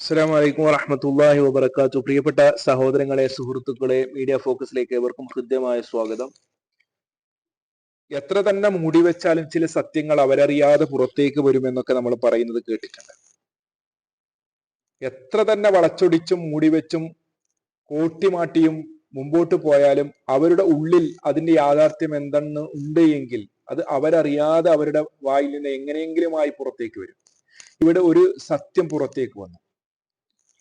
അസ്സാം വലൈക്കും വറഹമത്തല്ലാഹി വബർക്കാത്തു പ്രിയപ്പെട്ട സഹോദരങ്ങളെ സുഹൃത്തുക്കളെ മീഡിയ ഫോക്കസിലേക്ക് ഏവർക്കും ഹൃദ്യമായ സ്വാഗതം. എത്ര തന്നെ മൂടി വെച്ചാലും ചില സത്യങ്ങൾ അവരറിയാതെ പുറത്തേക്ക് വരുമെന്നൊക്കെ നമ്മൾ പറയുന്നത് കേട്ടിട്ടുണ്ട്. എത്ര തന്നെ വളച്ചൊടിച്ചും മൂടിവെച്ചും കോട്ടിമാട്ടിയും മുമ്പോട്ട് പോയാലും അവരുടെ ഉള്ളിൽ അതിന്റെ യാഥാർത്ഥ്യം എന്തെന്ന് ഉണ്ട് എങ്കിൽ അത് അവരറിയാതെ അവരുടെ വായിൽ നിന്ന് എങ്ങനെയെങ്കിലുമായി പുറത്തേക്ക് വരും. ഇവിടെ ഒരു സത്യം പുറത്തേക്ക് വന്നു.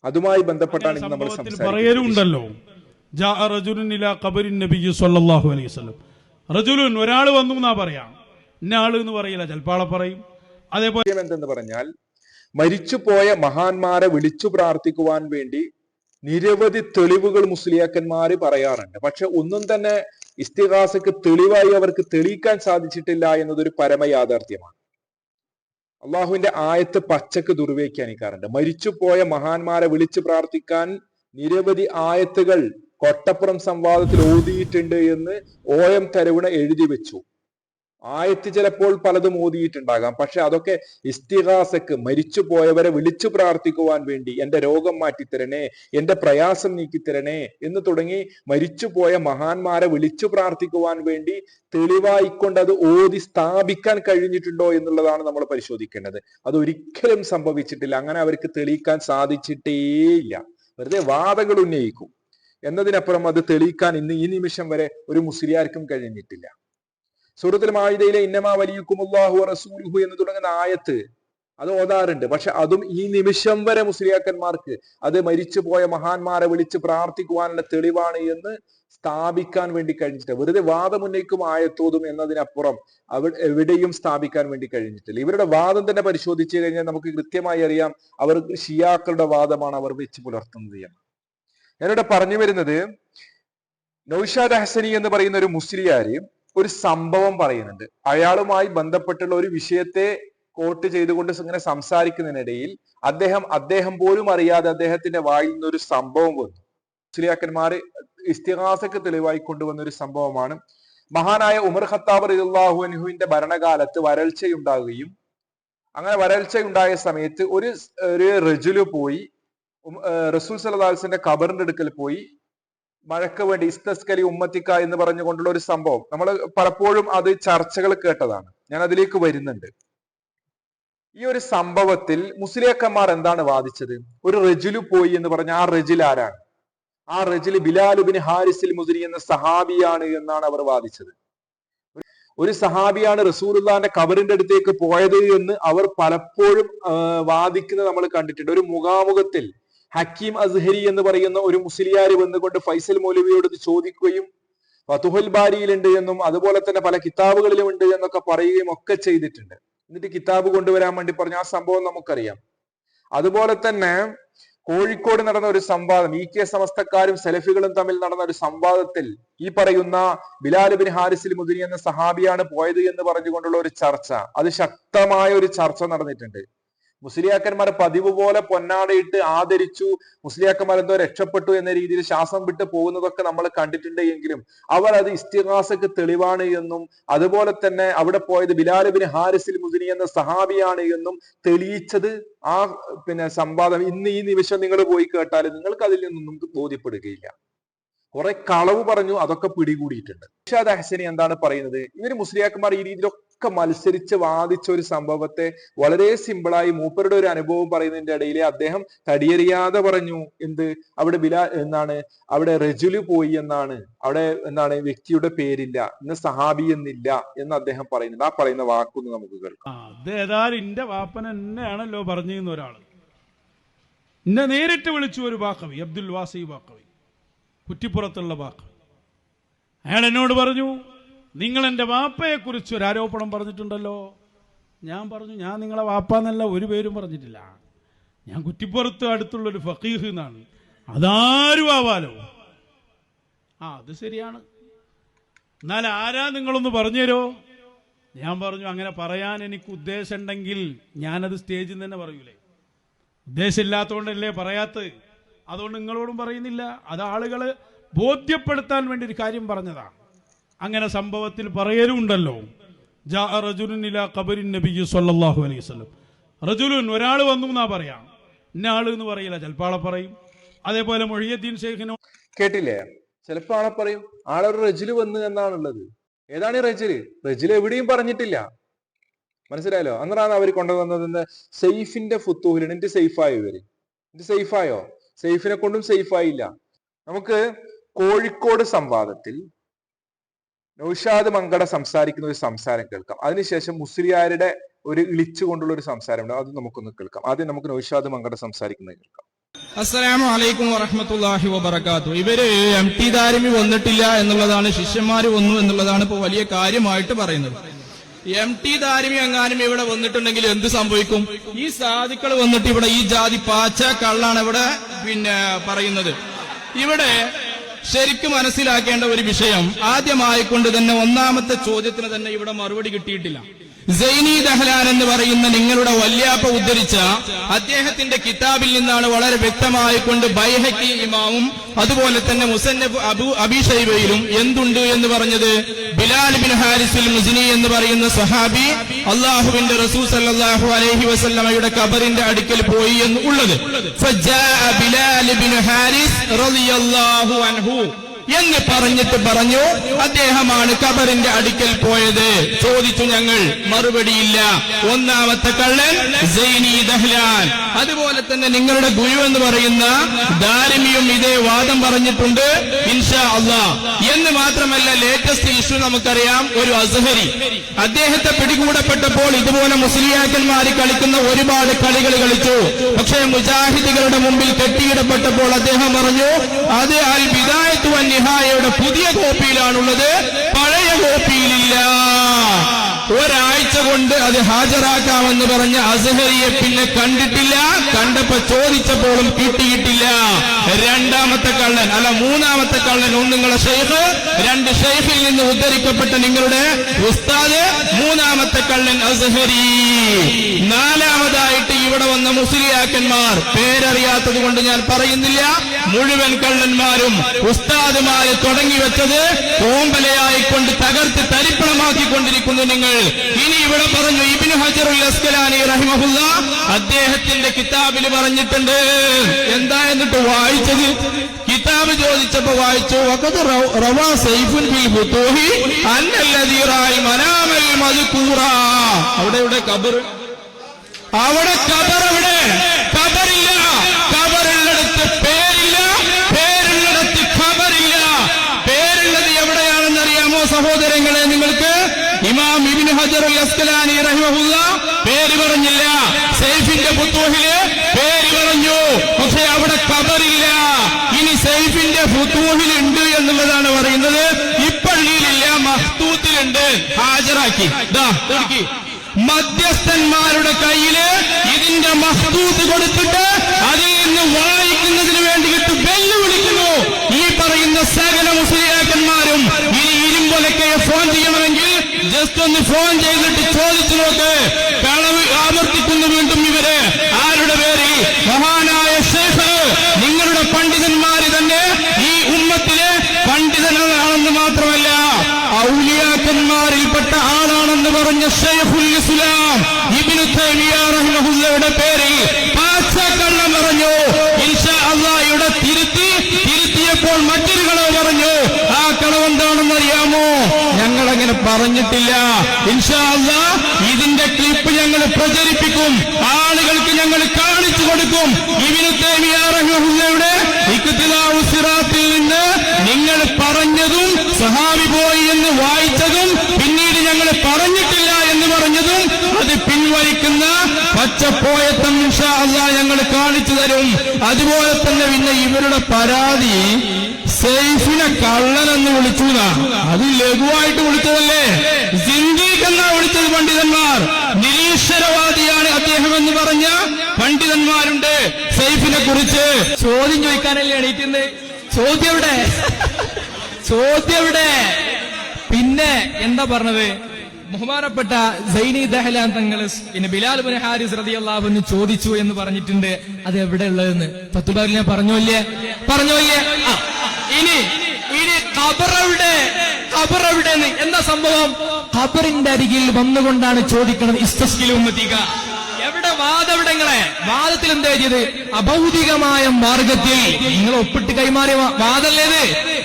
അതുമായി ബന്ധപ്പെട്ടാണ് ഇന്ന് നമ്മൾ പറയലുണ്ടല്ലോ. റജുലുൻ ഒരാൾ വന്നു എന്നാ പറയാം? ഇന്ന ആൾ എന്ന് പറയില്ല ചിലപ്പാളെ പറയും. അതേപോലെ എന്തെന്ന് പറഞ്ഞാൽ മരിച്ചുപോയ മഹാന്മാരെ വിളിച്ചു പ്രാർത്ഥിക്കുവാൻ വേണ്ടി നിരവധി തെളിവുകൾ മുസ്ലിയാക്കന്മാര് പറയാറുണ്ട്. പക്ഷെ ഒന്നും തന്നെ ഇസ്തിഹാസക്ക് തെളിവായി അവർക്ക് തെളിയിക്കാൻ സാധിച്ചിട്ടില്ല എന്നതൊരു പരമ യാഥാർത്ഥ്യമാണ് അള്ളാഹുവിന്റെ ആയത്ത് പച്ചക്ക് ദുർവ്യാഖ്യാനിക്കാറുണ്ട് മരിച്ചുപോയ മഹാന്മാരെ വിളിച്ചു പ്രാർത്ഥിക്കാൻ നിരവധി ആയത്തുകൾ കൊട്ടപ്പുറം സംവാദത്തിൽ ഓതിയിട്ടുണ്ട് എന്ന് ഓ എം തരവിണ എഴുതി വെച്ചു. ആയത്ത് ചിലപ്പോൾ പലതും ഓതിയിട്ടുണ്ടാകാം. പക്ഷെ അതൊക്കെ ഇസ്തിഹാസക്ക് മരിച്ചു പോയവരെ വിളിച്ചു പ്രാർത്ഥിക്കുവാൻ വേണ്ടി എന്റെ രോഗം മാറ്റിത്തരണേ എന്റെ പ്രയാസം നീക്കിത്തരണേ എന്ന് തുടങ്ങി മരിച്ചു പോയ മഹാന്മാരെ വിളിച്ചു പ്രാർത്ഥിക്കുവാൻ വേണ്ടി തെളിവായിക്കൊണ്ട് അത് ഓതി സ്ഥാപിക്കാൻ കഴിഞ്ഞിട്ടുണ്ടോ എന്നുള്ളതാണ് നമ്മൾ പരിശോധിക്കേണ്ടത്. അത് ഒരിക്കലും സംഭവിച്ചിട്ടില്ല. അങ്ങനെ അവർക്ക് തെളിയിക്കാൻ സാധിച്ചിട്ടേയില്ല. വെറുതെ വാദങ്ങൾ ഉന്നയിക്കും. എന്നതിനപ്പുറം അത് തെളിയിക്കാൻ ഇന്ന് ഈ നിമിഷം വരെ ഒരു മുസ്ലിയാർക്കും കഴിഞ്ഞിട്ടില്ല. സൂറത്തുൽ മാഹിദയിലെ ഇന്നമാ വലിയക്കുമുല്ലാഹു റസൂലുഹു എന്ന് തുടങ്ങുന്ന ആയത്ത് അത് ഓതാറുണ്ട്. പക്ഷെ അതും ഈ നിമിഷം വരെ മുസ്ലിയാക്കന്മാർക്ക് അത് മരിച്ചുപോയ മഹാന്മാരെ വിളിച്ച് പ്രാർത്ഥിക്കുവാനുള്ള തെളിവാണ് എന്ന് സ്ഥാപിക്കാൻ വേണ്ടി കഴിഞ്ഞിട്ട് വെറുതെ വാദമുന്നയിക്കും ആയത്തോതും എന്നതിനപ്പുറം അവ എവിടെയും സ്ഥാപിക്കാൻ വേണ്ടി കഴിഞ്ഞിട്ടില്ല. ഇവരുടെ വാദം തന്നെ പരിശോധിച്ചു കഴിഞ്ഞാൽ നമുക്ക് കൃത്യമായി അറിയാം അവർ ഷിയാക്കളുടെ വാദമാണ് അവർ വെച്ച് പുലർത്തുന്നത് എന്ന് ഞാനിവിടെ പറഞ്ഞു വരുന്നത് നൌഷാദ് ഹസനി എന്ന് പറയുന്ന ഒരു മുസ്ലിയാര് ഒരു സംഭവം പറയുന്നുണ്ട്. അയാളുമായി ബന്ധപ്പെട്ടുള്ള ഒരു വിഷയത്തെ കോട്ട് ചെയ്തുകൊണ്ട് ഇങ്ങനെ സംസാരിക്കുന്നതിനിടയിൽ അദ്ദേഹം അദ്ദേഹം പോലും അറിയാതെ അദ്ദേഹത്തിന്റെ വായിൽ നിന്ന് ഒരു സംഭവം വന്നു. മുസ്ലിയാക്കന്മാര് ഇസ്തിഹാസക്ക് തെളിവായി കൊണ്ടുവന്ന ഒരു സംഭവമാണ്. മഹാനായ ഉമർ ഖത്താബ് റളിയല്ലാഹു അനുഹുവിന്റെ ഭരണകാലത്ത് വരൾച്ചയുണ്ടാകുകയും അങ്ങനെ വരൾച്ചയുണ്ടായ സമയത്ത് ഒരു ഒരു റജുൽ പോയി റസൂൽ സലഹ്ലിന്റെ ഖബറിന്റെ അടുക്കൽ പോയി മഴക്ക് വേണ്ടി ഇസ്തസ്കലി ഉമ്മത്തിക്ക എന്ന് പറഞ്ഞുകൊണ്ടുള്ള ഒരു സംഭവം. നമ്മൾ പലപ്പോഴും അത് ചർച്ചകൾ കേട്ടതാണ്. ഞാൻ അതിലേക്ക് വരുന്നുണ്ട്. ഈ ഒരു സംഭവത്തിൽ മുസ്ലിയാക്കന്മാർ എന്താണ് വാദിച്ചത്? ഒരു റജുലു പോയി എന്ന് പറഞ്ഞ ആ റെജിൽ ആരാണ്? ആ റജിൽ ബിലാലുബിൻ ഹാരിസിൽ മുസ്ലി എന്ന സഹാബിയാണ് എന്നാണ് അവർ വാദിച്ചത്. ഒരു സഹാബിയാണ് റസൂലുള്ളാന്റെ കബറിന്റെ അടുത്തേക്ക് പോയത് എന്ന് അവർ പലപ്പോഴും വാദിക്കുന്നത് നമ്മൾ കണ്ടിട്ടുണ്ട്. ഒരു മുഖാമുഖത്തിൽ ഹക്കീം അസ്ഹരി എന്ന് പറയുന്ന ഒരു മുസ്ലിയാർ വന്നുകൊണ്ട് ഫൈസൽ മൗലവിയോട് ചോദിക്കുകയും ഫതുഹുൽ ബാരിയിലുണ്ട് എന്നും അതുപോലെ തന്നെ പല കിതാബുകളിലും ഉണ്ട് എന്നൊക്കെ പറയുകയും ഒക്കെ ചെയ്തിട്ടുണ്ട്. എന്നിട്ട് കിതാബ് കൊണ്ടുവരാൻ വേണ്ടി പറഞ്ഞു ആ സംഭവം നമുക്കറിയാം. അതുപോലെ തന്നെ കോഴിക്കോട് നടന്ന ഒരു സംവാദം ഇ കെ സമസ്തക്കാരും സെലഫികളും തമ്മിൽ നടന്ന ഒരു സംവാദത്തിൽ ഈ പറയുന്ന ബിലാൽ ബിൻ ഹാരിസിൽ മുദിനി എന്ന സഹാബിയാണ് പോയത് എന്ന് പറഞ്ഞുകൊണ്ടുള്ള ഒരു ചർച്ച അത് ശക്തമായ ഒരു ചർച്ച നടന്നിട്ടുണ്ട്. മുസ്ലിയാക്കന്മാർ പതിവ് പോലെ പൊന്നാടയിട്ട് ആദരിച്ചു. മുസ്ലിയാക്കന്മാർ എന്തോ രക്ഷപ്പെട്ടു എന്ന രീതിയിൽ ശ്വാസം വിട്ട് പോകുന്നതൊക്കെ നമ്മൾ കണ്ടിട്ടുണ്ട് എങ്കിലും അവർ അത് ഇസ്തിഹാസക്ക് തെളിവാണ് എന്നും അതുപോലെ തന്നെ അവിടെ പോയത് ബിലാൽ ബിൻ ഹാരിസിൽ മുദിനി എന്ന സഹാബിയാണ് എന്നും തെളിയിച്ചത്. ആ പിന്നെ സംവാദം ഇന്ന് ഈ നിമിഷം നിങ്ങൾ പോയി കേട്ടാൽ നിങ്ങൾക്ക് അതിൽ നിന്നൊന്നും ബോധ്യപ്പെടുകയില്ല. കുറെ കളവ് പറഞ്ഞു അതൊക്കെ പിടികൂടിയിട്ടുണ്ട്. ഇഷാദ് ഹസനി എന്താണ് പറയുന്നത്? ഇവർ മുസ്ലിയാക്കന്മാർ ഈ രീതിയിലൊക്കെ മത്സരിച്ച് വാദിച്ച ഒരു സംഭവത്തെ വളരെ സിമ്പിളായി മൂപ്പരുടെ ഒരു അനുഭവം പറയുന്നതിന്റെ ഇടയിൽ അദ്ദേഹം തടിയറിയാതെ പറഞ്ഞു എന്ത്? അവിടെ ബില എന്നാണ് അവിടെ റജുൽ പോയി എന്നാണ്. അവിടെ എന്താണ്? വ്യക്തിയുടെ പേരില്ല. ഇന്ന് സഹാബി എന്നില്ല എന്ന് അദ്ദേഹം പറയുന്നുണ്ട് ആ പറയുന്ന വാക്കൊന്ന് നമുക്ക് കേൾക്കാം. എന്റെ വാപ്പൻ എന്നെയാണല്ലോ പറഞ്ഞിരുന്ന ഒരാൾ എന്നെ നേരിട്ട് വിളിച്ചു ഒരു ബാക്കവി അബ്ദുൽ വാസി ബാക്കവി കുറ്റിപ്പുറത്തുള്ള ബാക്കവി അയാൾ എന്നോട് പറഞ്ഞു നിങ്ങൾ എന്റെ വാപ്പയെക്കുറിച്ച് ഒരു ആരോപണം പറഞ്ഞിട്ടുണ്ടല്ലോ? ഞാൻ പറഞ്ഞു ഞാൻ നിങ്ങളെ വാപ്പ എന്നല്ല ഒരു പേരും പറഞ്ഞിട്ടില്ല. ഞാൻ കുറ്റിപ്പുറത്ത് അടുത്തുള്ള ഒരു ഫക്കീഹ് എന്നാണ്. അതാരും ആവാലോ? ആ അത് ശരിയാണ്. എന്നാൽ ആരാ നിങ്ങളൊന്ന് പറഞ്ഞുതരോ ഞാൻ പറഞ്ഞു അങ്ങനെ പറയാൻ എനിക്ക് ഉദ്ദേശമുണ്ടെങ്കിൽ ഞാനത് സ്റ്റേജിൽ തന്നെ പറയൂലേ. ഉദ്ദേശമില്ലാത്തതുകൊണ്ടല്ലേ പറയാത്തത്? അതുകൊണ്ട് നിങ്ങളോടും പറയുന്നില്ല. അത് ആളുകൾ ബോധ്യപ്പെടുത്താൻ വേണ്ടി ഒരു കാര്യം പറഞ്ഞതാ. അങ്ങനെ സംഭവത്തിൽ പറയലുണ്ടല്ലോ. അലൈഹി റജുലുൻ ഒരാൾ വന്നു എന്നാ പറയാം. ഇന്ന എന്ന് പറയില്ല ചിലപ്പോൾ ആളെ പറയും. അതേപോലെ മൊഴിയദ്ദീൻ ഷെയ്ഖിനോ കേട്ടില്ലേ? ചിലപ്പോൾ ആളെ പറയും ആളൊരു റജിൽ വന്നു എന്നാണുള്ളത്. ഏതാണ് ഈ റജിൽ? റജിൽ എവിടെയും പറഞ്ഞിട്ടില്ല. മനസ്സിലായല്ലോ? അന്നാണ് അവർ കൊണ്ടുവന്നത് സെയ്ഫിന്റെ ഫുത്തൂഹിൽ എന്റെ സേഫായോ ഇവർ? ഇത് സെയ്ഫായോ സേഫിനെ കൊണ്ടും സേഫായില്ല. നമുക്ക് കോഴിക്കോട് സംവാദത്തിൽ നൗഷാദ് മങ്കട സംസാരിക്കുന്ന ഒരു സംസാരം കേൾക്കാം. അതിനുശേഷം മുസ്ലിയാരുടെ ഒരു ഇളിച്ചുകൊണ്ടുള്ള ഒരു സംസാരമുണ്ട് അത് നമുക്കൊന്ന് കേൾക്കാം. ആദ്യം നമുക്ക് നൗഷാദ് മങ്കട സംസാരിക്കുന്നത് കേൾക്കാം. അസ്സലാമു അലൈക്കും വറഹമത്തല്ലാഹി വബർക്കാത്തു ഇവർ എം ടി ദാരിമി വന്നിട്ടില്ല എന്നുള്ളതാണ് ശിഷ്യന്മാര് വന്നു എന്നുള്ളതാണ് ഇപ്പൊ വലിയ കാര്യമായിട്ട് പറയുന്നത്. എം ടി ദാരിമി എങ്ങാനും ഇവിടെ വന്നിട്ടുണ്ടെങ്കിൽ എന്ത് സംഭവിക്കും? ഈ സാധുക്കൾ വന്നിട്ട് ഇവിടെ ഈ ജാതി പാച്ച കള്ളാണ് ഇവിടെ പിന്നെ പറയുന്നത്. ഇവിടെ ശരിക്കും മനസ്സിലാക്കേണ്ട ഒരു വിഷയം ആദ്യമായിക്കൊണ്ട് തന്നെ ഒന്നാമത്തെ ചോദ്യത്തിന് തന്നെ ഇവിടെ മറുപടി കിട്ടിയിട്ടില്ല. സൈനി ദഹ്ലാൻ എന്ന് പറയുന്ന നിങ്ങളുടെ വല്യാപ്പ ഉദ്ധരിച്ച അദ്ദേഹത്തിന്റെ കിതാബിൽ നിന്നാണ് വളരെ വ്യക്തമായി കൊണ്ട് ബൈഹക്കി ഇമാവും അതുപോലെ തന്നെ മുസന്നഫ് അബു അബിഷൈബയിലും എന്തുണ്ട് എന്ന് പറഞ്ഞത്? ബിലാൽ ബിൻ ഹാരിസുൽ മുസിനി എന്ന് പറയുന്ന സഹാബി അള്ളാഹുവിന്റെ റസൂൽ സല്ലാഹു അലൈഹി വസല്ലമയുടെ കബറിന്റെ അടുക്കൽ പോയി എന്ന് ഉള്ളത്. എന്ന് പറഞ്ഞിട്ട് പറഞ്ഞു അദ്ദേഹമാണ് കബറിന്റെ അടുക്കൽ പോയത്. ചോദിച്ചു ഞങ്ങൾ മറുപടിയില്ല. ഒന്നാമത്തെ കള്ളൻ സൈനി ദഹ്ലാൻ. അതുപോലെ തന്നെ നിങ്ങളുടെ ഗുരു എന്ന് പറയുന്ന ദാരിമിയും ഇതേ വാദം പറഞ്ഞിട്ടുണ്ട് ഇൻഷാ അള്ളാ എന്ന് മാത്രമല്ല ലേറ്റസ്റ്റ് ഇഷ്യൂ നമുക്കറിയാം ഒരു അസഹരി. അദ്ദേഹത്തെ പിടികൂടപ്പെട്ടപ്പോൾ ഇതുപോലെ മുസ്ലിയാക്കന്മാർ കളിക്കുന്ന ഒരുപാട് കളികൾ കളിച്ചു. പക്ഷേ മുജാഹിദികളുടെ മുമ്പിൽ കെട്ടിയിടപ്പെട്ടപ്പോൾ അദ്ദേഹം പറഞ്ഞു അത് അൽ വിദായത്തു നിഹായയുടെ പുതിയ കോപ്പിയിലാണുള്ളത്. പഴയ കോപ്പിയിലില്ല. ഒരാഴ്ച കൊണ്ട് അത് ഹാജരാക്കാമെന്ന് പറഞ്ഞ അസഹരിയെ പിന്നെ കണ്ടിട്ടില്ല. കണ്ടപ്പോ ചോദിച്ചപ്പോഴും കിട്ടിയിട്ടില്ല. രണ്ടാമത്തെ കള്ളൻ അല്ല മൂന്നാമത്തെ കള്ളൻ ഒന്ന് നിങ്ങളുടെ ഷെയ്ഖ് രണ്ട് ഷെയ്ഖിൽ നിന്ന് ഉദ്ധരിക്കപ്പെട്ട നിങ്ങളുടെ ഉസ്താദ് മൂന്നാമത്തെ കള്ളൻ അസഹരി. നാലാമതായിട്ട് ഇവിടെ വന്ന മുസ്ലിയാക്കന്മാർ പേരറിയാത്തത് കൊണ്ട് ഞാൻ പറയുന്നില്ല. മുഴുവൻ കള്ളന്മാരും ഉസ്താദുമായി തുടങ്ങി വെച്ചത് കോമ്പലയായിക്കൊണ്ട് തകർത്ത് തരിപ്പണമാക്കിക്കൊണ്ടിരിക്കുന്നു നിങ്ങൾ. ഇനി ഇവിടെ പറഞ്ഞു ഇബിന് ഹജറുൽ അസ്കലാനി റഹിമഹുല്ല അദ്ദേഹത്തിന്റെ കിതാബിൽ പറഞ്ഞിട്ടുണ്ട്. എന്താ എന്നിട്ട് വായിച്ചത്? കിതാബ് ചോദിച്ചപ്പോ വായിച്ചു വഖദ് റവാ സൈഫുൻ ബിൽ ഫുതൂഹി അന്നല്ലതീറായി മനാമൽ മസ്കൂറ അവിടെ ഇവിടെ കബർ അവിടെ കബർ അവിടെ കബറില്ല കബറുള്ളിടത്ത് പേരില്ല. പേരുള്ളിടത്ത് ഖബറില്ല. പേരുള്ളത് എവിടെയാണെന്ന് അറിയാമോ സഹോദരങ്ങളെ നിങ്ങൾക്ക്? ഇമാം ഇബിൻ ഹജർ അസ്കലാനി റഹിമഹുല്ല പേര് പറഞ്ഞില്ല. സൈഫിന്റെ പുത്തൂഹിൽ പക്ഷെ അവിടെ കബറില്ല ഇനി സൈഫിന്റെ ഫുത്തൂഹിലുണ്ട് എന്നുള്ളതാണ് പറയുന്നത്. ഇപ്പള്ളിയിലില്ല മഹ്തൂത്തിലുണ്ട്. ഹാജരാക്കി. മധ്യസ്ഥന്മാരുടെ കയ്യിൽ ഇതിന്റെ മഹ്തൂത്ത് കൊടുത്തിട്ട് അതിൽ നിന്ന് വായിക്കുന്നതിന് വേണ്ടിയിട്ട് വെല്ലുവിളിക്കുന്നു. ഈ പറയുന്ന സകല മുസ്ലിയാക്കന്മാരും ഇനി ഇരുമ്പൊലക്കെ ഫോൺ ചെയ്യണമെങ്കിൽ ജസ്റ്റ് ഒന്ന് ഫോൺ ചെയ്തിട്ട് ചോദിച്ചു നോക്ക്. കളവ് ആവർത്തിക്കുന്നു വീണ്ടും ഇവർ. ആരുടെ പേരിൽ? മഹാനായ നിങ്ങളുടെ പണ്ഡിതന്മാര് തന്നെ ഈ ഉമ്മത്തിലെ പണ്ഡിതനാണെന്ന് മാത്രമല്ല ഔലിയാക്കന്മാരിൽപ്പെട്ട ആളാണെന്ന് പറഞ്ഞ ഷെയ്ഖുൽ ഇസ്ലാം ഇബ്നു തൈമിയ റഹിമഹുല്ലയുടെ പേരിൽ പാച്ചക്കള്ളം പറഞ്ഞു. ഇൻഷാ അള്ളാഹയുടെ തിരുത്തി തിരുത്തിയപ്പോൾ മറ്റൊരു കളവ് പറഞ്ഞു. ആ കളവ് എന്താണെന്ന് അറിയാമോ ഞങ്ങൾ അങ്ങനെ പറഞ്ഞിട്ടില്ല. ഇൻഷാ അള്ളാ ഇതിന്റെ ക്ലിപ്പ് ഞങ്ങൾ പ്രചരിപ്പിക്കും. ആളുകൾക്ക് ഞങ്ങൾ കാണിച്ചു കൊടുക്കും. ഇബിനു തൈമിയ റഹിമഹുല്ലയുടെ ഇഖ്തിലാഉ സിറാത്തിൽ നിന്ന് നിങ്ങൾ പറഞ്ഞതും സഹാബി പോയി എന്ന് വായിച്ചതും പിന്നീട് ഞങ്ങൾ പറഞ്ഞിട്ടില്ല എന്ന് പറഞ്ഞതും അത് പിൻവലിക്കുന്ന പച്ചപ്പോയത്തം അള്ളാ ഞങ്ങൾ കാണിച്ചു തരും. അതുപോലെ തന്നെ പിന്നെ ഇവരുടെ പരാതി സെയ്ഫിനെ കള്ളനെന്ന് വിളിച്ചു. അത് ലഘുവായിട്ട് വിളിച്ചതല്ലേ? സിന്ദീഖ് എന്നാ വിളിച്ചത് പണ്ഡിതന്മാർ. നിരീശ്വരവാദിയാണ് അദ്ദേഹം എന്ന് പറഞ്ഞ പണ്ഡിതന്മാരുണ്ട് സെയ്ഫിനെ കുറിച്ച്. ചോദ്യം ചോദിക്കാനല്ലേ എണീറ്റുന്നത് ചോദ്യം എവിടെ? ചോദ്യം എവിടെ? പിന്നെ എന്താ പറഞ്ഞത്? ബഹുമാനപ്പെട്ട സൈനി ദഹലാൻ തങ്ങൾ പിന്നെ ബിലാൽ ബുൻ ഹാരിസ് റതി ചോദിച്ചു എന്ന് പറഞ്ഞിട്ടുണ്ട്. അത് എവിടെ ഉള്ളതെന്ന്? പത്തുബാറിൽ ഞാൻ പറഞ്ഞോല്ലേ പറഞ്ഞോല്ലേ ഇനി ഇനി ഖബറവിടെ ഖബറവിടെ എന്താ സംഭവം? ഖബറിന്റെ അരികിൽ വന്നുകൊണ്ടാണ് ചോദിക്കുന്നത് ഇസ്തസ്കിൽ ഉമ്മത്തിക എവിടെ വാദവിടങ്ങളെ വാദത്തിൽ എന്താ ചെയ്തത് അഭൗതികമായ മാർഗത്തിൽ. നിങ്ങൾ ഒപ്പിട്ട് കൈമാറിയ വാദല്ലേത്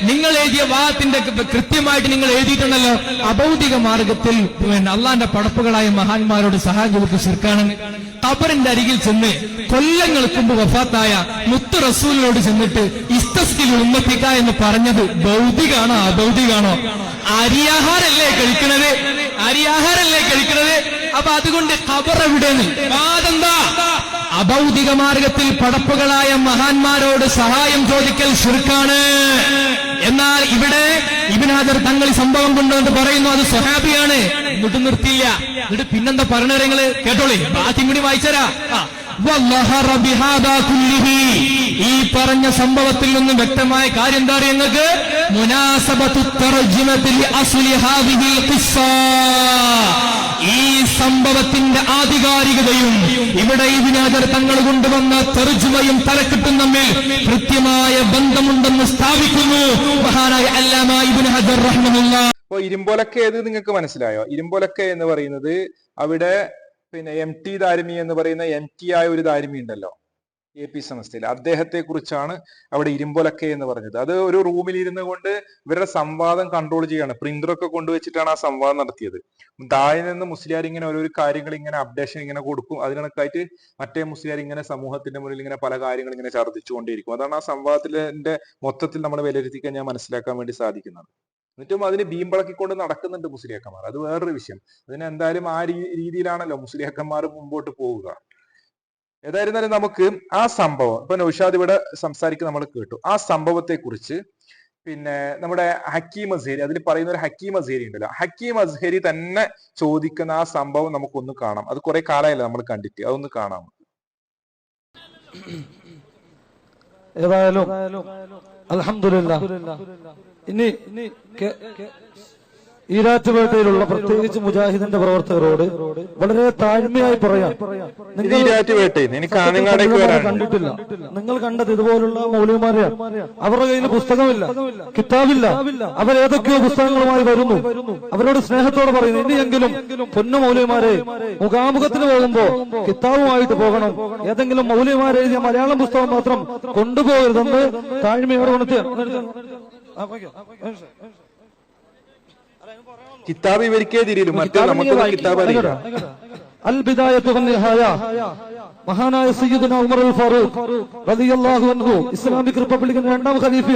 നിങ്ങൾ എഴുതിയ വാദത്തിന്റെ കൃത്യമായിട്ട് നിങ്ങൾ എഴുതിയിട്ടുണ്ടല്ലോ. അഭൗതിക മാർഗത്തിൽ അള്ളാന്റെ പടപ്പുകളായ മഹാന്മാരോട് സഹായം ചോദിക്കും ശിർക്കാണ്. കബറിന്റെ അരികിൽ ചെന്ന് കൊല്ലങ്ങൾക്ക് മുമ്പ് വഫാത്തായ മുത്ത് റസൂലിനോട് ചെന്നിട്ട് ഇസ്തസ്കിൽ ഉമ്മത്തിക്ക എന്ന് പറഞ്ഞത് ഭൗതികാണോ അഭൗതികാണോ അരിയാഹാരല്ലേ കഴിക്കണത്? അരിയാഹാരല്ലേ കഴിക്കണത്? അപ്പൊ അതുകൊണ്ട് ഖബർ എവിടെയെന്ന് വാദെന്താ അഭൗതിക മാർഗത്തിൽ പടപ്പുകളായ മഹാന്മാരോട് സഹായം ചോദിക്കൽ ശുർക്കാണ്. എന്നാൽ ഇവിടെ ഇബിനാദർ തങ്ങൾ സംഭവം കൊണ്ടുവന്ന് പറയുന്നു അത് സ്വഹാബിയാണ്. എന്നിട്ട് നിർത്തിയില്ല. എന്നിട്ട് പിന്നെന്താ പറഞ്ഞ നിങ്ങൾ? കേട്ടോളി. ബാക്കി കൂടി വായിച്ചരാ. ഈ പറഞ്ഞ സംഭവത്തിൽ നിന്നും വ്യക്തമായ കാര്യം എന്താ പറയുക നിങ്ങൾക്ക്? മുനാസബത്തു ഈ സംഭവത്തിന്റെ ആധികാരികതയും ഇവിടെ ഇതിനാദർ തങ്ങൾ കൊണ്ടുവന്ന തെർജുമയും തലക്കെട്ടും തമ്മിൽ കൃത്യമായ ബന്ധമുണ്ടെന്ന് സ്ഥാപിക്കുന്നു. മഹാനായ അല്ലാമ ഇബ്നു ഹജർ നിങ്ങൾക്ക് മനസ്സിലായോ? ഇരുമ്പോലക്ക എന്ന് പറയുന്നത് അവിടെ പിന്നെ എം ടി ദാരിമി എന്ന് പറയുന്ന എം ടി ആയ ഒരു ദാരിമി ഉണ്ടല്ലോ. എ പി സമസ്തയിൽ. അദ്ദേഹത്തെ കുറിച്ചാണ് അവിടെ ഇരുമ്പൊലക്കെ എന്ന് പറഞ്ഞത്. അത് ഒരു റൂമിൽ ഇരുന്ന് കൊണ്ട് ഇവരുടെ സംവാദം കൺട്രോൾ ചെയ്യാണ്. പ്രിന്ററൊക്കെ കൊണ്ടുവച്ചിട്ടാണ് ആ സംവാദം നടത്തിയത്. താഴെ നിന്ന് മുസ്ലിയാർ ഇങ്ങനെ ഓരോ കാര്യങ്ങൾ ഇങ്ങനെ അപ്ഡേഷൻ ഇങ്ങനെ കൊടുക്കും. അതിനൊക്കെയായിട്ട് മറ്റേ മുസ്ലിയാർ ഇങ്ങനെ സമൂഹത്തിന്റെ മുന്നിൽ ഇങ്ങനെ പല കാര്യങ്ങൾ ഇങ്ങനെ ഛർദ്ദിച്ചുകൊണ്ടിരിക്കും അതാണ് ആ സംവാദത്തിന്റെ മൊത്തത്തിൽ നമ്മൾ വിലയിരുത്തിക്കാൻ ഞാൻ മനസ്സിലാക്കാൻ വേണ്ടി സാധിക്കുന്നത്. എന്നിട്ടും അതിന് ഭീമ്പളക്കിക്കൊണ്ട് നടക്കുന്നുണ്ട് മുസ്ലിയാക്കന്മാർ. അത് വേറൊരു വിഷയം. അതിന് എന്തായാലും ആ രീതിയിലാണല്ലോ മുസ്ലിയാക്കന്മാർ മുമ്പോട്ട് പോവുക. ഏതായിരുന്നാലും നമുക്ക് ആ സംഭവം ഇപ്പൊ നൌഷാദ് ഇവിടെ സംസാരിക്കുന്ന നമ്മൾ കേട്ടു. ആ സംഭവത്തെ കുറിച്ച് പിന്നെ നമ്മുടെ ഹക്കീം അസ്ഹരി അതിൽ പറയുന്ന ഒരു ഹക്കീം അസ്ഹരി ഉണ്ടല്ലോ. ഹക്കീം അസ്ഹരി തന്നെ ചോദിക്കുന്ന ആ സംഭവം നമുക്കൊന്ന് കാണാം. അത് കുറെ കാലമായില്ല നമ്മൾ കണ്ടിട്ട്. അതൊന്ന് കാണാം ഏതായാലും അൽഹംദുലില്ലാ. ഇനി ഈരാറ്റുപേട്ടയിലുള്ള പ്രത്യേകിച്ച് മുജാഹിദിന്റെ പ്രവർത്തകരോട് വളരെ താഴ്മയായി പറയാം. നിങ്ങൾ കണ്ടിട്ടില്ല. നിങ്ങൾ കണ്ടത് ഇതുപോലുള്ള മൗലികമാരെയാണ് അവരുടെ കയ്യിൽ പുസ്തകമില്ല കിതാബില്ല. അവരേതൊക്കെയോ പുസ്തകങ്ങളുമായി വരുന്നു. അവരോട് സ്നേഹത്തോടെ പറയുന്നു ഇനിയെങ്കിലും പൊന്നു മൗലികമാരെ മുഖാമുഖത്തിന് പോകുമ്പോ കിതാബുമായിട്ട് പോകണം. ഏതെങ്കിലും മൗലികമാരെ എഴുതിയ മലയാളം പുസ്തകം മാത്രം കൊണ്ടുപോകരുതെന്ന് താഴ്മയോടെ ഉണർത്തുക കിതാബ് ഇവർക്കേ തിരിയിലും മറ്റേ നമുക്കൊന്നും കിതാബ് അറിയില്ല. അൽ വന്നിഹായ മഹാനായ സയ്യിദുന ഉമർ അൽ ഫാറൂഖ് റളിയല്ലാഹു അൻഹു ഇസ്ലാമിക് റിപ്പബ്ലിക്കിന്റെ രണ്ടാം ഖലീഫ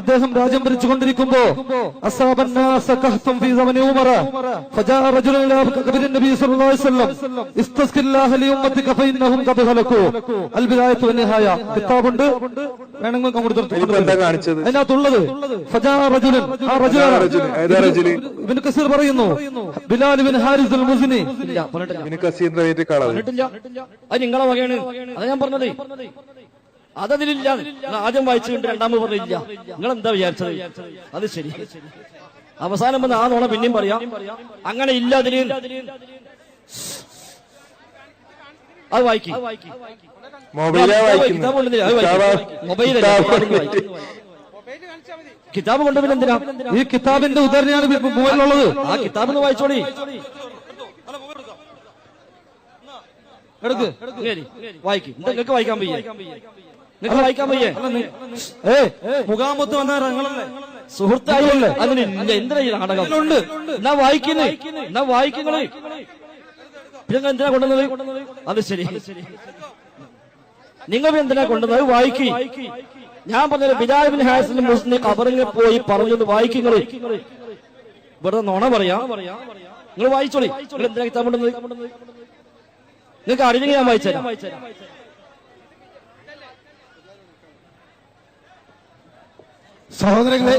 അദ്ദേഹം രാജ്യം ഭരിച്ചുകൊണ്ടിരിക്കുമ്പോ അസ്ഹാബൻ നാസ കഹ്ഫൻ ഫീ സമനി ഉമർ ഫജാ റജുലുൻ ഇലാ ഖബരി നബി സല്ലല്ലാഹു അലൈഹി വസല്ലം ഇസ്തസ്ഖില്ലാഹ ലി ഉമ്മത്തിക ഫഇന്നഹും ഖദ് ഹലകു അൽ ബിദായത്തു വന്നിഹായ കിതാബുണ്ട്. വേണമെങ്കിൽ അങ്ങോട്ട് കാണിച്ചത്? അതിനകത്തുള്ളത് ഫജാ റജുലുൻ. ആ റജുലാണ്. റജുൽ. ഏതാ റജുൽ? ഇബ്നു കസീർ പറയുന്നു Bilal bin Harith al Muzani. ഇല്ല പറഞ്ഞിട്ടില്ല ഇബ്നു കസീറിന്റെ റേറ്റ് കളവ് പറഞ്ഞിട്ടില്ല നിങ്ങളെ വകയാണ്. അതാ ഞാൻ പറഞ്ഞത്. അതതിലില്ല. ആദ്യം ആദ്യം വായിച്ചുകൊണ്ട് രണ്ടാമത് പറഞ്ഞില്ല. നിങ്ങൾ എന്താ വിചാരിച്ചത്? അത് ശരി. അവസാനം വന്ന് ആ നോണ പിന്നെയും പറയാം. അങ്ങനെ ഇല്ല അതിന് അത് വായിക്കും. മൊബൈലാ കിതാബ് കൊണ്ടുവരുന്ന എന്തിനാ? ഈ കിതാബിന്റെ ഉദാഹരണമാണ് മുകളിലുള്ളത് ആ കിതാബ് ഒന്ന് വായിച്ചോളി. എടുക്ക്. വായിക്കും. നിങ്ങൾക്ക് വായിക്കാൻ പയ്യേ നിങ്ങൾക്ക് വായിക്കാൻ പയ്യേ ഏ മുഖാമത്ത് വന്ന നിങ്ങളല്ലേ സുഹൃത്തായല്ലേ അതിന് എന്തിനാ ഈ നാടകം? ഉണ്ട്. എന്നാ വായിക്കുന്നേ എന്നാ വായിക്കുന്നേ പിന്നെ എന്തിനാ കൊണ്ടുവന്നത്? അത് ശരി. നിങ്ങൾ എന്തിനാ കൊണ്ടുവന്നത്? വായിക്കി. ഞാൻ പറഞ്ഞത് ബിലാബിൻ ഹാസിന്റെ മുസ്ലിം കബറിങ്ങിൽ പോയി പറഞ്ഞത് വായിക്കുന്നേ ഇവിടെ നോണ പറയാ. നിങ്ങൾ വായിച്ചോളി. നിങ്ങൾ എന്തിനാ കിതാബ് കൊണ്ടുവന്നത്? നിങ്ങൾക്ക് അറിഞ്ഞെങ്കിൽ ഞാൻ വായിച്ചു സഹോദരങ്ങളെ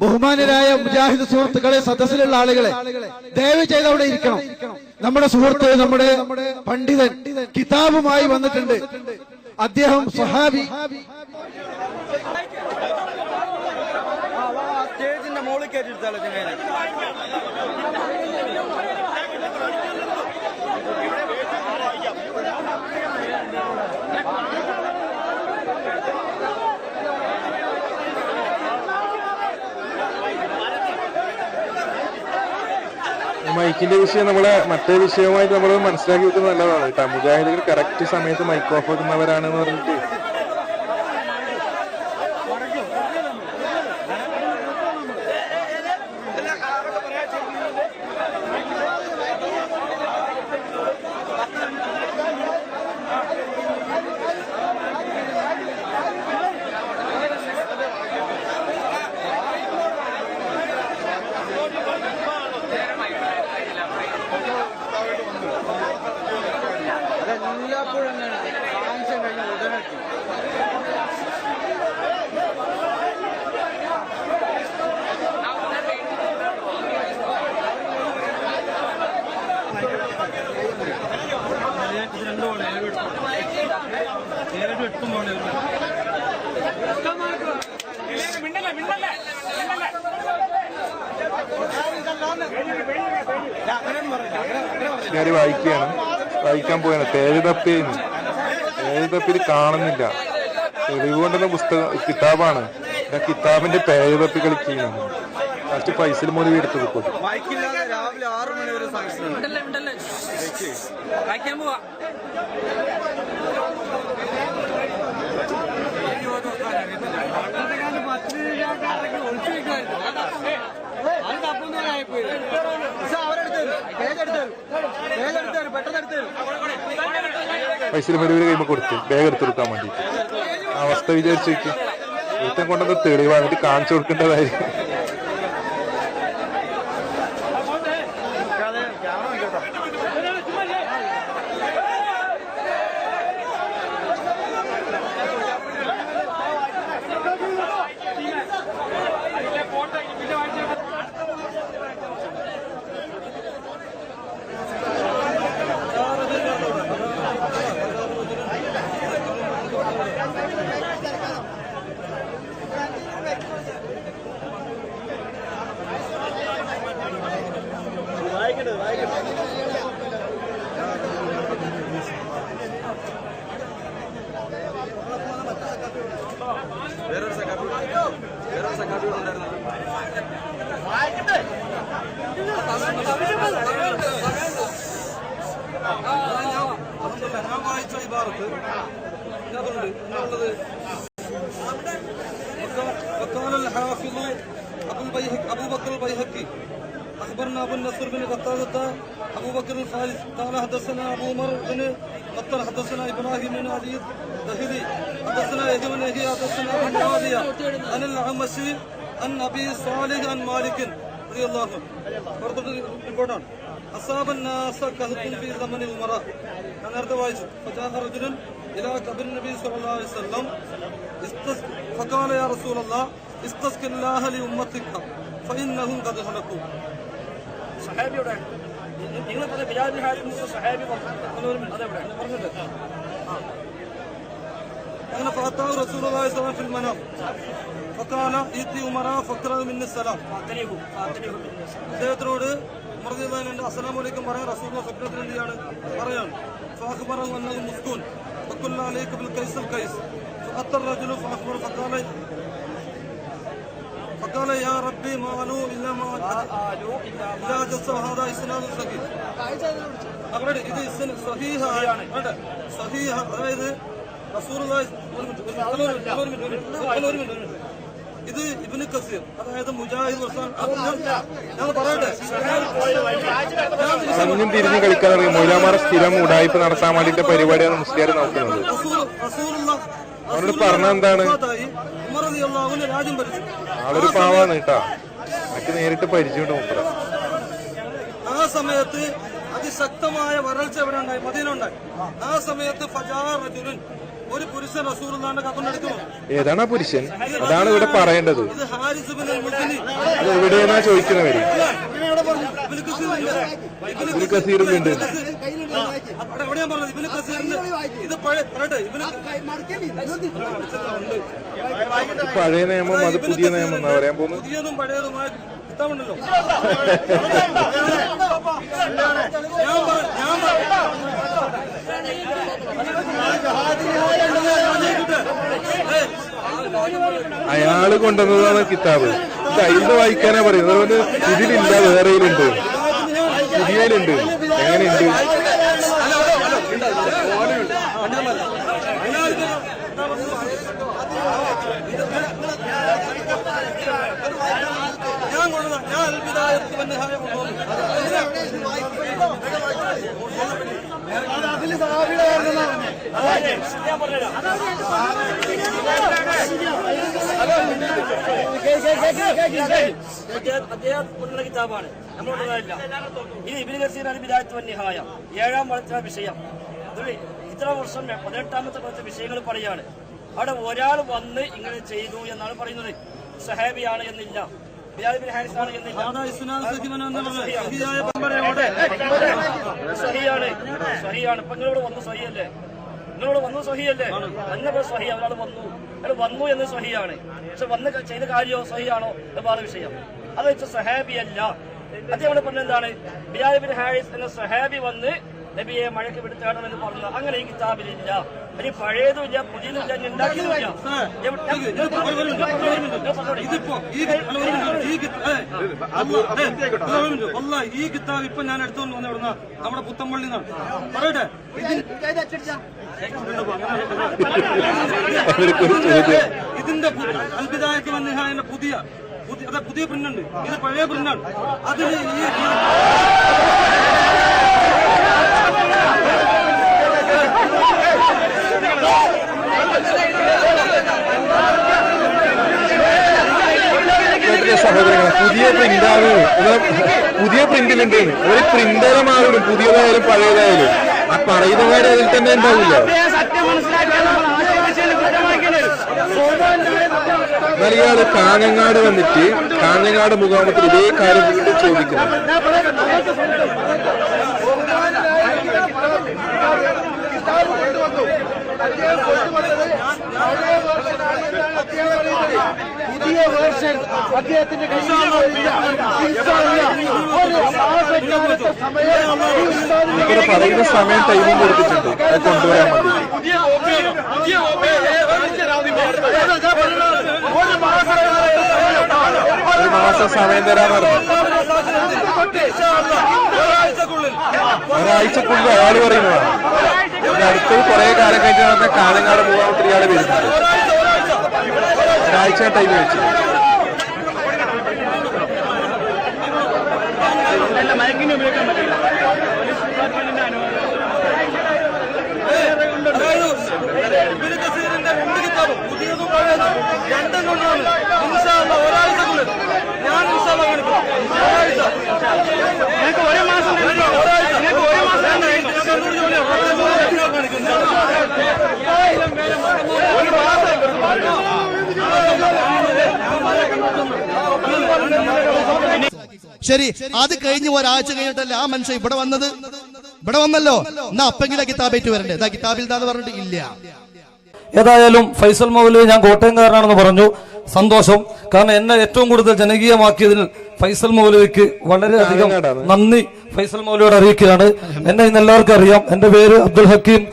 ബഹുമാനരായ മുജാഹിദ് സുഹൃത്തുക്കളെ സദസ്സിലുള്ള ആളുകളെ ദയവ് ചെയ്ത് അവിടെ ഇരിക്കണം. നമ്മുടെ സുഹൃത്ത് നമ്മുടെ പണ്ഡിതൻ കിതാബുമായി വന്നിട്ടുണ്ട്. അദ്ദേഹം സഹാബി സ്റ്റേജിന്റെ മോളിൽ കയറ്റിയെടുത്താലോ ചെങ്ങനെ മൈക്കിന്റെ വിഷയം നമ്മളെ മറ്റേ വിഷയവുമായിട്ട് നമ്മൾ മനസ്സിലാക്കി വെക്കുന്നത് നല്ലതാണ്. കേട്ടോ മുജാഹിദുകൾ കറക്റ്റ് സമയത്ത് മൈക്ക് ഓഫ് വെക്കുന്നവരാണെന്ന് പറഞ്ഞിട്ട് ഞാൻ വായിക്കുകയാണ് വായിക്കാൻ പോയാണ് പേര് ഏത് പേര് ഇത് കാണുന്നില്ല. തെളിവ് കൊണ്ടുള്ള പുസ്തകം കിതാബാണ്. ആ കിതാബിന്റെ പേര് തപ്പി കളിക്കുകയാണ് ഫസ്റ്റ് പൈസയിൽ മോദി എടുത്തു പോവാ. പൈസയിൽ ഒരു കൈമ കൊടുത്ത് ബാഗ് എടുത്തു കൊടുക്കാൻ വേണ്ടിട്ട് അവസ്ഥ വിചാരിച്ചു ഒരുത്തൻ കൊണ്ടുവന്ന തെളിവ്. കാണിച്ചു കൊടുക്കേണ്ടതായിരിക്കും أخبرنا أبو النصر بن قتادة أبو بكر الخالد قال حدثنا أبو عمر بن مطر حدثنا إبراهيم بن علي الدهلي حدثنا يحيى بن يحيى حدثنا أبو معاوية عن الأعمشي عن أبي صالح عن مالك رضي الله عنه പുറത്തോട്ട് റിപ്പോർട്ടാണ് أصاب الناس كهف في زمن عمر ഞാൻ നേരത്തെ വായിച്ചു فجاء رجل إلى قبر النبي صلى الله عليه وسلم استس- فقال يا رسول الله استسق الله لأمتك فإنهم قد هلكوا സഹാബിയുടെ നിങ്ങൾ പറഞ്ഞ ബിലാൽ ഹാരിസ് സഹാബി അതെവിടെ പറഞ്ഞിട്ട് അങ്ങനെ فأتاه رسول الله صلى الله عليه وسلم في المنام فقال إيتي أمراء فاقرأ مني السلام ഫാത്തനീഹു ഫാത്തനീഹു അദ്ദേഹത്തിനോട് മറുപടി അസ്സലാമു അലൈക്കും പറയാൻ റസൂൽ സ്വപ്നത്തിൽ എന്ത് ചെയ്യാണ് പറയാണ് فأخبره أنه مسكون فقلنا عليك بالكيس الكيس فأتى الرجل فأخبر فقال فقال يا ربي ما ألو إلا ما إلا جس هذا إسناد صحيح അവിടെ ഇത് ഇസ്ന- സഹീഹായ വേണ്ട, സഹീഹ അതായത് റസൂലുള്ളാഹി ഒരു മിനിറ്റ്, ഒരു മിനിറ്റ്, ഒരു മിനിറ്റ്, ഒരു മിനിറ്റ്, ഒരു മിനിറ്റ്, ഒരു മിനിറ്റ്, ഒരു മിനിറ്റ്. ഇത് ഇബ്നു കസീർ അതായത് മുജാഹിദ് റസാൻ ഞാൻ പറയട്ടെ ഞാൻ അഞ്ഞും തിരിഞ്ഞ് കളിക്കാൻ തുടങ്ങി മൗലാമാരെ സ്ഥിരം ഉടായ്പ നടത്താൻ വേണ്ടിയിട്ട് പരിപാടിയാണ് മുസ്ലിയാർ നോക്കുന്നത് റസൂൽ- റസൂലുള്ള അവനോട് പറഞ്ഞ എന്താണ് വഫാത്തായി ഉമർ റളിയല്ലാഹു അൻഹു രാജ്യം ഭരിച്ചു ആളൊരു പാവാണ് കേട്ടാ. എനിക്ക് നേരിട്ട് പരിചയമുണ്ട് മൂപ്പറ ആ സമയത്ത് അതിശക്തമായ വരൾച്ച എവിടെ ഉണ്ടായി മദീന ഉണ്ടായി ആ സമയത്ത് ഫജാർ ഏതാണ് ആ പുരുഷൻ? അതാണ് ഇവിടെ പറയേണ്ടത്. അത് എവിടെയെന്നാ ചോദിക്കുന്നവര് ഇബ്നു കസീറിലുണ്ട് പഴയ നിയമം അത് പുതിയ നിയമം എന്നാ പറയാൻ പോകുന്നത്? പുതിയതും പഴയതുമായ കിതാബുണ്ടല്ലോ. അയാൾ കൊണ്ടുവന്നതാണ് കിതാബ്. ഇത് വായിക്കാനാ പറയുന്നത്. ഇതിലില്ല വേറെയിലുണ്ട് പുതിയയിലുണ്ട് എങ്ങനെയുണ്ട് ഞാൻ കൊണ്ടുവന്ന കിതാബാണ്. നമ്മളോടല്ല ഇത് ഇബിൻ കസീർ അൽ ബിദായത്ത് ഏഴാം വളർച്ച വിഷയം. ഇത്ര വർഷം പതിനെട്ടാമത്തെ കുറച്ച് വിഷയങ്ങൾ പറയാണ് അവിടെ ഒരാൾ വന്ന് ഇങ്ങനെ ചെയ്തു എന്നാണ് പറയുന്നത്. സഹാബിയാണ് എന്നില്ല. സഹിയാണ്. സഹിയാണ്. ഇപ്പൊ നിങ്ങളോട് വന്നു സഹിയല്ലേ? നിങ്ങളോട് വന്നു സഹിയല്ലേ? എന്നപ്പോ സഹി ഒരാൾ വന്നു. അയാൾ വന്നു എന്ന് സഹിയാണ്. പക്ഷെ വന്ന് ചെയ്ത കാര്യമോ സഹിയാണോ? അത് വേറെ വിഷയം. അത് സഹാബി സഹാബിയല്ല. അദ്ദേഹം പറഞ്ഞ എന്താണ്? ബിലാൽ ബിൻ ഹാരിസ് എന്ന സഹാബി വന്ന് നബിയെ മഴയ്ക്ക് വിടുത്താടണം എന്ന് പറഞ്ഞു അങ്ങനെ ഈ കിതാബിലില്ല. ഇനി പഴയതുമില്ല പുതിയതുമില്ല ഉണ്ടാക്കിയതുമില്ല. ഈ കിതാബ് ഇപ്പൊ ഞാൻ എടുത്തുകൊണ്ട് വന്നു ഇവിടുന്ന്. നമ്മുടെ പുത്തമ്പള്ളി നിന്നാണ് പറയട്ടെ? ഇതിന്റെ അൽബിദായത്ത് വന്നിഹായന്റെ പുതിയ പുതിയ അതെ പുതിയ പ്രിന്റ് ഉണ്ട്. ഇത് പഴയ പ്രിന്റാണ് അതിന് ഈ കേട്ടില്ലേ സഹോദരങ്ങളെ പുതിയ പ്രിന്റാണ് പുതിയ പ്രിന്റിലുണ്ട് ഒരു പ്രിന്ററെ മാറും പുതിയതായാലും പഴയതായാലും. ആ പറയുന്നവരെ അതിൽ തന്നെ ഉണ്ടാവില്ല. ഇയാൾ കാഞ്ഞങ്ങാട് വന്നിട്ട് കാഞ്ഞങ്ങാട് മുഖാമത്തിൽ ഇതേ കാര്യം ചോദിക്കുന്നു. പുതിയ വേർഷൻ അദ്ദേഹത്തിന്റെ കയ്യിൽ പറയുന്ന സമയം ടൈമും കൊടുത്തിട്ടുണ്ട് കൊണ്ടുവരാൻ വേണ്ടി ഒരു മാസം സമയം തരാൻ പറഞ്ഞു ഒരാഴ്ചക്കുള്ളിൽ അയാൾ പറയുന്നതാണ് പിന്നെ അടുത്തത് കുറെ കാലം കഴിഞ്ഞാൽ കാലങ്ങാട് പോകാൻ മൂന്നാമത്തെ ഇയാളെ വരുന്നുണ്ട് ഒരാഴ്ച ടൈം വെച്ചു. ഞാൻ ഒരാഴ്ച. ഒരു മാസം ഒരു മാസം ശരി അത് കഴിഞ്ഞ് ഒരാഴ്ച കഴിഞ്ഞിട്ടല്ലേ ആ മനുഷ്യൻ ഇവിടെ വന്നത്? ഇവിടെ വന്നല്ലോ. എന്നാ അപ്പെങ്കിലും കിതാബേറ്റ് വരണ്ടേ? ഇതാ കിതാബിൽ പറഞ്ഞിട്ട് ഇല്ല. ഏതായാലും ഫൈസൽ മൗലവി ഞാൻ കോട്ടയംകാരനാണെന്ന് പറഞ്ഞു. സന്തോഷം കാരണം എന്നെ ഏറ്റവും കൂടുതൽ ജനകീയമാക്കിയതിൽ ഫൈസൽ മൗലവിക്ക് വളരെയധികം നന്ദി. ഫൈസൽ മൗലവിയോട് അറിയിക്കുകയാണ് എന്നെ ഇന്ന് എല്ലാവർക്കും അറിയാം. എന്റെ പേര് അബ്ദുൽ ഹക്കീം.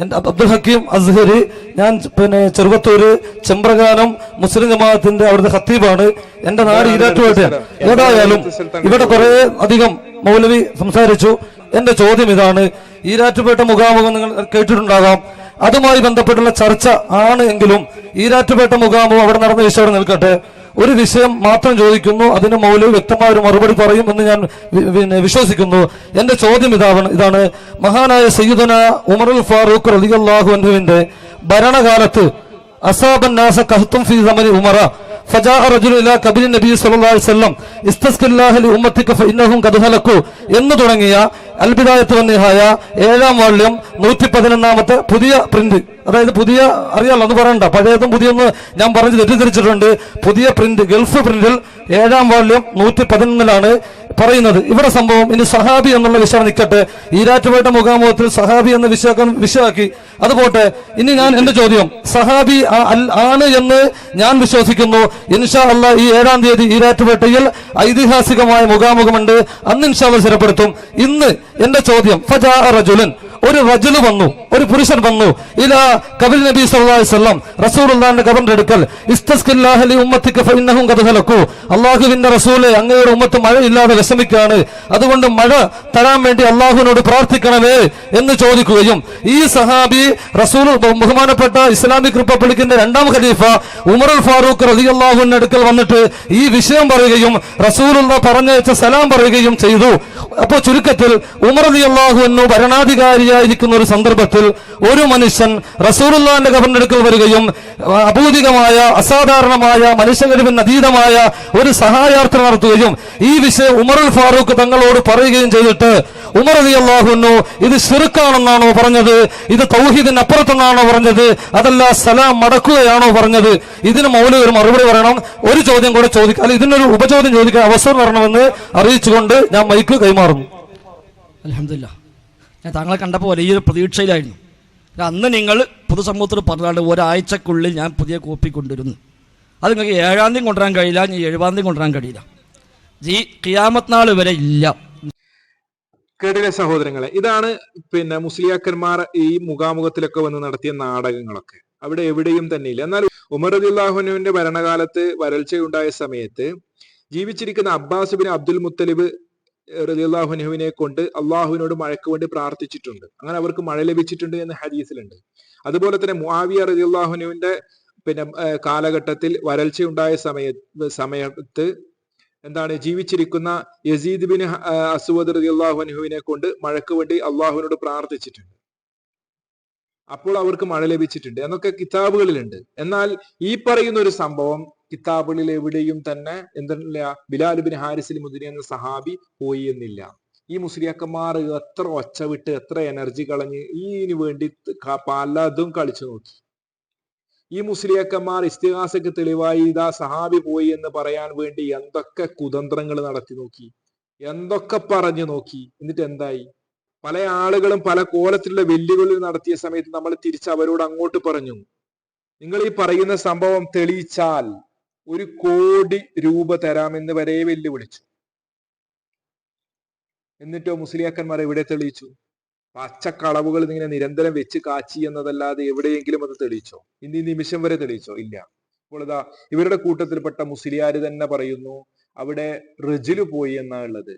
എന്റെ അബ്ദുൽ ഹക്കീം അസ്ഹരി. ഞാൻ പിന്നെ ചെറുപ്പത്തൂര് ചെമ്പ്രകാനം മുസ്ലിം ജമാഅത്തിന്റെ അവിടുത്തെ ഖത്തീബാണ്. എന്റെ നാട് ഈരാറ്റുപേട്ടയാണ് ഏതായാലും ഇവിടെ കുറെ അധികം മൗലവി സംസാരിച്ചു. എന്റെ ചോദ്യം ഇതാണ്. ഈരാറ്റുപേട്ട മുഖാമുഖം നിങ്ങൾ കേട്ടിട്ടുണ്ടാകാം. അതുമായി ബന്ധപ്പെട്ടുള്ള ചർച്ച ആണ് എങ്കിലും ഈരാറ്റുപേട്ട മുഖാമുഖം അവിടെ നടന്ന വിഷയം അവിടെ നിൽക്കട്ടെ ഒരു വിഷയം മാത്രം ചോദിക്കുന്നു അതിന് മൗലവി വ്യക്തമായ ഒരു മറുപടി പറയും എന്ന് ഞാൻ വി- പിന്നെ വിശ്വസിക്കുന്നു എന്റെ ചോദ്യം ഇതാണ് ഇതാണ് മഹാനായ സയ്യിദന ഉമറുൽ ഫാറൂഖ് റളിയല്ലാഹു അൻഹുവിന്റെ ഭരണകാലത്ത് അസാബൻ നാസ കഹ്തും ഫീ സമനി ഉമറ فجاء رجل الى കബിർ നബി സല്ലല്ലാഹു അലൈഹി വസല്ലം ഇസ്തസ്കില്ലാഹ ലി ഉമ്മത്തിക ഫഇന്നഹും ഖദ് ഹലകു എന്ന് തുടങ്ങിയ അൽബിദായത്ത് നിഹായ ഏഴാം വാള്യം നൂറ്റി പതിനൊന്നാമത്തെ പുതിയ പ്രിന്റ് അതായത് പുതിയ അറിയാലോ അന്ന് പറയണ്ട. പഴയതും പുതിയൊന്ന് ഞാൻ പറഞ്ഞ് തെറ്റിദ്ധരിച്ചിട്ടുണ്ട്. പുതിയ പ്രിന്റ് ഗൾഫ് പ്രിന്റിൽ ഏഴാം വാള്യം നൂറ്റി പതിനൊന്നിലാണ് പറയുന്നത്. ഇവിടെ സംഭവം ഇനി സഹാബി എന്നുള്ള വിഷയം നിൽക്കട്ടെ. ഈരാറ്റുപേട്ട മുഖാമുഖത്തിൽ സഹാബി എന്ന വിഷയം വിഷയമാക്കി. അത് പോട്ടെ ഇനി ഞാൻ എന്റെ ചോദ്യം. സഹാബി ആണ് എന്ന് ഞാൻ വിശ്വസിക്കുന്നു. ഇൻഷാ അല്ല ഈ ഏഴാം തീയതി ഈരാറ്റുപേട്ടയിൽ ഐതിഹാസികമായ മുഖാമുഖമുണ്ട്. അന്ന് ഇൻഷാ അല്ലാ സ്ഥിരപ്പെടുത്തും. ഇന്ന് എന്റെ ചോദ്യം. ഫജാ റജുലൻ. ഒരു റജുൽ വന്നു ഒരു പുരുഷൻ വന്നു. ഇല കബിൽ നബി വസല്ലം റസൂലുള്ളാഹിന്റെ കബറിന്റെ അടുക്കൽ. അള്ളാഹുവിന്റെ റസൂൽ അങ്ങയുടെ ഉമ്മത്ത് മഴയില്ലാതെ വിഷമിക്കാണ് അതുകൊണ്ട് മഴ തരാൻ വേണ്ടി അള്ളാഹുവിനോട് പ്രാർത്ഥിക്കണമേ എന്ന് ചോദിക്കുകയും ഈ സഹാബി റസൂൽ ബഹുമാനപ്പെട്ട ഇസ്ലാമിക് റിപ്പബ്ലിക്കിന്റെ രണ്ടാം ഖലീഫ ഉമർ ഫാറൂഖ് ഫാറൂഖ് അള്ളാഹുവിന്റെ അടുക്കൽ വന്നിട്ട് ഈ വിഷയം പറയുകയും റസൂലുള്ള പറഞ്ഞയച്ച സലാം പറയുകയും ചെയ്തു. അപ്പോൾ ചുരുക്കത്തിൽ ഉമർ അലി അള്ളാഹു എന്നു അൻഹു ഭരണാധികാരിയായിരിക്കുന്ന ഒരു സന്ദർഭത്തിൽ ഒരു മനുഷ്യൻ റസൂറുല്ലാന്റെ കബറിനടുക്കൽ വരികയും അഭൂതികമായ അസാധാരണമായ മനുഷ്യകരിവിന് അതീതമായ ഒരു സഹായാർത്ഥന നടത്തുകയും ഈ വിഷയം ഉമറുൽ ഫാറൂഖ് തങ്ങളോട് പറയുകയും ചെയ്തിട്ട് ഉമർ അലി അള്ളാഹുന്നു ഇത് ഷിർക്കാണെന്നാണോ പറഞ്ഞത്? ഇത് തൗഹീദിന് അപ്പുറത്തെന്നാണോ പറഞ്ഞത്? അതല്ല സലാം മടക്കുകയാണോ പറഞ്ഞത്? ഇതിന് മൗലിക ഒരു മറുപടി പറയണം. ഒരു ചോദ്യം കൂടെ ചോദിക്കാം. അല്ല ഇതിനൊരു ഉപചോദ്യം ചോദിക്കാൻ അവസരം വരണമെന്ന് അറിയിച്ചുകൊണ്ട് ഞാൻ മൈക്ക് കൈമാറുന്നു. അലഹമില്ല ഞാൻ താങ്കളെ കണ്ടപ്പോൾ വലിയൊരു പ്രതീക്ഷയിലായിരുന്നു. അന്ന് നിങ്ങൾ പൊതുസമൂഹത്തിൽ പറഞ്ഞാണ്ട് ഒരാഴ്ചക്കുള്ളിൽ ഞാൻ പുതിയ കോപ്പി കൊണ്ടുവരുന്നു. അത് നിങ്ങൾക്ക് ഏഴാം തീയതി കൊണ്ടുവരാൻ കഴിയില്ല ഞാൻ എഴുപതാം തീയതി കൊണ്ടുവരാൻ കഴിയില്ല. ജീ കിയാമത്ത് നാൾ വരെ ഇല്ല. കേട്ടില്ല സഹോദരങ്ങളെ? ഇതാണ് പിന്നെ മുസ്ലിയാക്കന്മാർ ഈ മുഖാമുഖത്തിലൊക്കെ വന്ന് നടത്തിയ നാടകങ്ങളൊക്കെ. അവിടെ എവിടെയും തന്നെ ഇല്ല എന്നാൽ ഉമർ അബ്ദുല്ലാഹുനുവിന്റെ ഭരണകാലത്ത് വരൾച്ചയുണ്ടായ സമയത്ത് ജീവിച്ചിരിക്കുന്ന അബ്ബാസ് ബിൻ അബ്ദുൽ മുത്തലിബ് റദിയുള്ളാഹുനുവിനെ കൊണ്ട് അള്ളാഹുവിനോട് മഴയ്ക്ക് വേണ്ടി പ്രാർത്ഥിച്ചിട്ടുണ്ട്. അങ്ങനെ അവർക്ക് മഴ ലഭിച്ചിട്ടുണ്ട് എന്ന് ഹദീസിലുണ്ട്. അതുപോലെ തന്നെ മുആവിയ റദിയുള്ളാഹുനുവിന്റെ പിന്നെ കാലഘട്ടത്തിൽ വരൾച്ചയുണ്ടായ സമയ സമയത്ത് എന്താണ് ജീവിച്ചിരിക്കുന്ന യസീദ് ബിൻ അസുവദ് റലി അള്ളാഹുനഹുവിനെ കൊണ്ട് മഴയ്ക്ക് വേണ്ടി അള്ളാഹുവിനോട് പ്രാർത്ഥിച്ചിട്ടുണ്ട്. അപ്പോൾ അവർക്ക് മഴ ലഭിച്ചിട്ടുണ്ട്. എന്നൊക്കെ കിതാബുകളിലുണ്ട്. എന്നാൽ ഈ പറയുന്ന ഒരു സംഭവം കിതാബുകളിൽ എവിടെയും തന്നെ എന്തല്ല ബിലാൽ ബിൻ ഹാരിസിൽ മുതിരി എന്ന സഹാബി പോയി എന്നില്ല. ഈ മുസ്ലിയാക്കന്മാർ എത്ര ഒച്ച വിട്ട് എത്ര എനർജി കളഞ്ഞ് ഇതിനു വേണ്ടി പലതും കളിച്ചു നോക്കി. ഈ മുസ്ലിയാക്കന്മാർ ഇസ്തിഹാസക്ക് തെളിവായി ഇതാ സഹാബി പോയി എന്ന് പറയാൻ വേണ്ടി എന്തൊക്കെ കുതന്ത്രങ്ങൾ നടത്തി നോക്കി. എന്തൊക്കെ പറഞ്ഞു നോക്കി. എന്നിട്ട് എന്തായി? പല ആളുകളും പല കോലത്തിലുള്ള വെല്ലുവിളി നടത്തിയ സമയത്ത് നമ്മൾ തിരിച്ച് അവരോട് അങ്ങോട്ട് പറഞ്ഞു. നിങ്ങൾ ഈ പറയുന്ന സംഭവം തെളിയിച്ചാൽ ഒരു കോടി രൂപ തരാമെന്ന് വരെ വെല്ലുവിളിച്ചു. എന്നിട്ടോ മുസ്ലിയാക്കന്മാർ എവിടെ തെളിയിച്ചു. പച്ചക്കളവുകൾ ഇങ്ങനെ നിരന്തരം വെച്ച് കാച്ചി എന്നതല്ലാതെ എവിടെയെങ്കിലും അത് തെളിയിച്ചോ? ഇനി നിമിഷം വരെ തെളിയിച്ചോ? ഇല്ല. അപ്പോൾ ഇതാ ഇവരുടെ കൂട്ടത്തിൽപ്പെട്ട മുസ്ലിയാർ തന്നെ പറയുന്നു അവിടെ റിജിൽ പോയി എന്നാ ഉള്ളത്.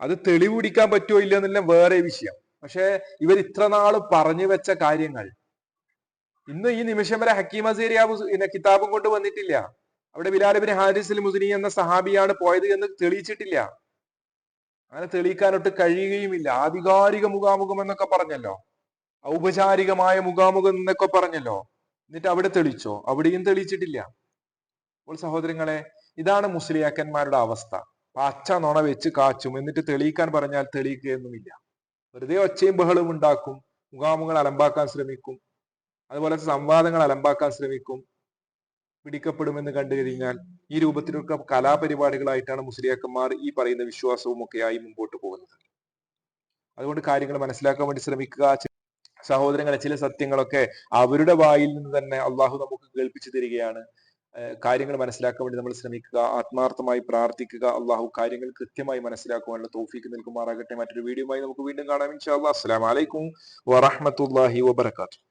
അത് തെളിവ് പിടിക്കാൻ പറ്റുമോ ഇല്ല എന്നുള്ള വേറെ വിഷയം. പക്ഷെ ഇവർ ഇത്ര നാൾ പറഞ്ഞു വെച്ച കാര്യങ്ങൾ ഇന്ന് ഈ നിമിഷം വരെ ഹക്കീം അസേരിയ കിതാബും കൊണ്ട് വന്നിട്ടില്ല. അവിടെ ബിലാലിബിൻ ഹാരിസിൽ മുസ്ലിം എന്ന സഹാബിയാണ് പോയത് എന്ന് തെളിയിച്ചിട്ടില്ല. അങ്ങനെ തെളിയിക്കാനൊട്ട് കഴിയുകയുമില്ല. ആധികാരിക മുഖാമുഖം എന്നൊക്കെ പറഞ്ഞല്ലോ. ഔപചാരികമായ മുഖാമുഖം എന്നൊക്കെ പറഞ്ഞല്ലോ. എന്നിട്ട് അവിടെ തെളിച്ചോ അവിടെയും തെളിയിച്ചിട്ടില്ല. അപ്പോൾ സഹോദരങ്ങളെ ഇതാണ് മുസ്ലിയാക്കന്മാരുടെ അവസ്ഥ. പച്ച നുണ വെച്ച് കാച്ചും. എന്നിട്ട് തെളിയിക്കാൻ പറഞ്ഞാൽ തെളിയിക്കുകയൊന്നുമില്ല. വെറുതെ ഒച്ചയും ബഹളവും ഉണ്ടാക്കും. മുഖാമുഖങ്ങൾ അലമ്പാക്കാൻ ശ്രമിക്കും. അതുപോലെ സംവാദങ്ങൾ അലമ്പാക്കാൻ ശ്രമിക്കും പിടിക്കപ്പെടുമെന്ന് കണ്ടു കഴിഞ്ഞാൽ ഈ രൂപത്തിലൊക്കെ കലാപരിപാടികളായിട്ടാണ് മുസ്ലിയാക്കന്മാർ ഈ പറയുന്ന വിശ്വാസവും ഒക്കെയായി മുമ്പോട്ട് പോകുന്നത്. അതുകൊണ്ട് കാര്യങ്ങൾ മനസ്സിലാക്കാൻ വേണ്ടി ശ്രമിക്കുക സഹോദരങ്ങളെ ചില സത്യങ്ങളൊക്കെ അവരുടെ വായിൽ നിന്ന് തന്നെ അള്ളാഹു നമുക്ക് കേൾപ്പിച്ചു തരികയാണ്. കാര്യങ്ങൾ മനസ്സിലാക്കാൻ വേണ്ടി നമ്മൾ ശ്രമിക്കുക ആത്മാർത്ഥമായി പ്രാർത്ഥിക്കുക അള്ളാഹു കാര്യങ്ങൾ കൃത്യമായി മനസ്സിലാക്കുവാനുള്ള തോഫീക്ക് നിൽക്കുമാറാകട്ടെ മറ്റൊരു വീഡിയോയുമായി നമുക്ക് വീണ്ടും കാണാം. ഇൻഷാ അല്ലാ അസ്സലാമു അലൈക്കും വറഹ്മത്തുള്ളാഹി വബറകാതുഹു.